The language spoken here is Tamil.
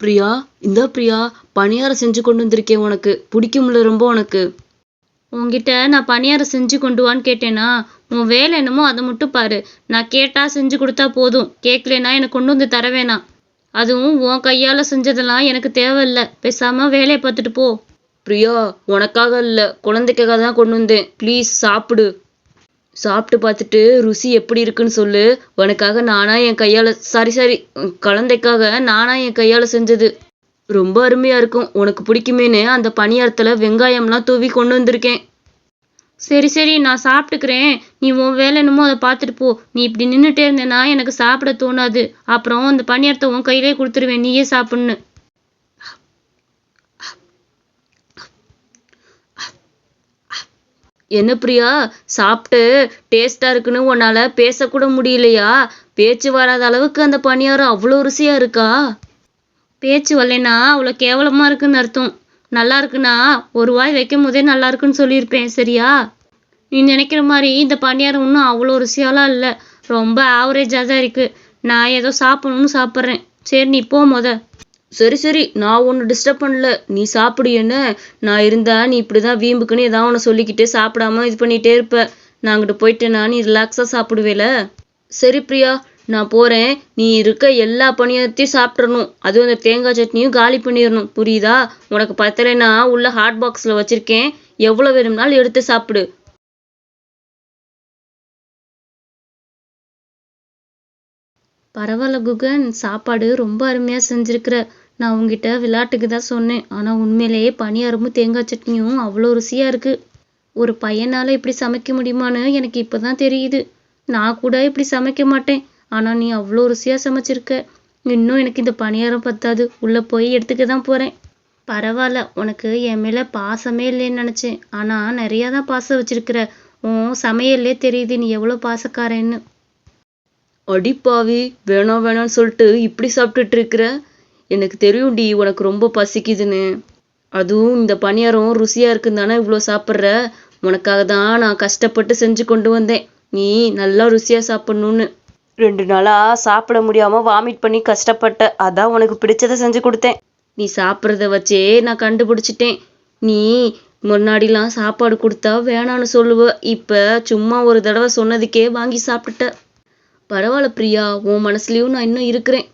பிரியா இந்தா பிரியா பணியாரம் செஞ்சு கொண்டு வந்திருக்கேன் உனக்கு. பிடிக்கும்ல ரொம்ப உனக்கு. உன்கிட்ட நான் பணியாரம் செஞ்சு கொண்டு வான்னு கேட்டேனா? உன் வேலை என்னமோ அதை மட்டும் பாரு. நான் கேட்டா செஞ்சு கொடுத்தா போதும். கேட்கலனா எனக்கு கொண்டு வந்து தர வேணாம். அதுவும் உன் கையால செஞ்சதெல்லாம் எனக்கு தேவையில்ல. பேசாம வேலையை பார்த்துட்டு போ. பிரியா உனக்காக இல்ல. குழந்தைக்காக தான் கொண்டு வந்தேன். ப்ளீஸ் சாப்பிடு. சாப்பிட்டு பார்த்துட்டு ருசி எப்படி இருக்குன்னு சொல்லு. உனக்காக நானா என் கையால் சாரி சாரி குழந்தைக்காக நானா என் கையால் செஞ்சது. ரொம்ப அருமையா இருக்கும். உனக்கு பிடிக்குமேன்னு அந்த பணியாரத்துல வெங்காயம்லாம் தூவி கொண்டு வந்திருக்கேன். சரி சரி நான் சாப்பிட்டுக்கிறேன். நீ உன் வேலை என்னமோ அதை பார்த்துட்டு போ. நீ இப்படி நின்றுட்டே இருந்தேன்னா எனக்கு சாப்பிட தோணாது. அப்புறம் அந்த பணியாரத்தை உன் கையிலே கொடுத்துருவேன். நீயே சாப்பிட்ணு என்ன பிரியா? சாப்பிட்டு டேஸ்டா இருக்குன்னு உன்னால பேசக்கூட முடியலையா? பேச்சு வராத அளவுக்கு அந்த பணியாரம் அவ்வளோ ருசியா இருக்கா? பேச்சு வரலைன்னா அவ்வளோ கேவலமா இருக்குன்னு அர்த்தம். நல்லா இருக்குன்னா ஒரு வாய் வைக்கும் போதே நல்லா இருக்குன்னு சொல்லியிருப்பேன் சரியா? நீ நினைக்கிற மாதிரி இந்த பணியாரம் ஒன்றும் அவ்வளோ ருசியாலாம் இல்லை. ரொம்ப ஆவரேஜாக தான் இருக்கு. நான் ஏதோ சாப்பிடணும்னு சாப்பிட்றேன். சரி நீ போ முத. சரி சரி நான் ஒன்று டிஸ்டர்ப் பண்ணல. நீ சாப்பிடு என்ன? நான் இருந்தா நீ இப்படிதான் வீம்புக்குன்னு ஏதாவது ஒன்று சொல்லிக்கிட்டு சாப்பிடாம இது பண்ணிட்டே இருப்ப. நான் அங்கிட்டு போயிட்டேன்னா நீ ரிலாக்ஸாக சாப்பிடுவேல? சரி பிரியா நான் போகிறேன் நீ இருக்க எல்லா பணியத்தையும் சாப்பிட்றணும் அதுவும் அந்த தேங்காய் சட்னியும் காலி பண்ணிடணும். புரியுதா? உனக்கு பத்தலைன்னா உள்ள ஹாட் பாக்ஸில் வச்சுருக்கேன். எவ்வளோ வேணும்னாலும் எடுத்து சாப்பிடு. பரவாயில்ல குகன் சாப்பாடு ரொம்ப அருமையாக செஞ்சுருக்கிற. நான் உங்ககிட்ட விளையாட்டுக்கு தான் சொன்னேன். ஆனா உண்மையிலேயே பணியாரமும் தேங்காய் சட்னியும் அவ்வளோ ருசியா இருக்கு. ஒரு பையனால இப்படி சமைக்க முடியுமான்னு எனக்கு இப்பதான் தெரியுது. நான் கூட இப்படி சமைக்க மாட்டேன். ஆனா நீ அவ்வளோ ருசியா சமைச்சிருக்க. இன்னும் எனக்கு இந்த பணியாரம் பத்தாது. உள்ள போய் எடுத்துக்க தான் போறேன். பரவாயில்ல உனக்கு என் மேல பாசமே இல்லைன்னு நினச்சேன். ஆனா நிறைய தான் பாசம் வச்சிருக்கிற. உன் சமையல்லே தெரியுது நீ எவ்வளவு பாசக்காரன்னு. அடிப்பாவி வேணாம் வேணாம்னு சொல்லிட்டு இப்படி சாப்பிட்டுட்டு இருக்கிற? எனக்கு தெரியும்டி உனக்கு ரொம்ப பசிக்குதுன்னு. அதுவும் இந்த பணியாரம் ருசியா இருக்குன்னு தானே இவ்வளோ சாப்பிட்ற? உனக்காக தான் நான் கஷ்டப்பட்டு செஞ்சு கொண்டு வந்தேன். நீ நல்லா ருசியா சாப்பிடணும்னு. ரெண்டு நாளா சாப்பிட முடியாம வாமிட் பண்ணி கஷ்டப்பட்ட. அதான் உனக்கு பிடிச்சதை செஞ்சு கொடுத்தேன். நீ சாப்பிட்றத வச்சே நான் கண்டுபிடிச்சிட்டேன். நீ முன்னாடிலாம் சாப்பாடு கொடுத்தா வேணான்னு சொல்லுவ. இப்ப சும்மா ஒரு தடவை சொன்னதுக்கே வாங்கி சாப்பிட்டுட்ட. பரவாயில்ல பிரியா உன் மனசுலயும் நான் இன்னும் இருக்கிறேன்.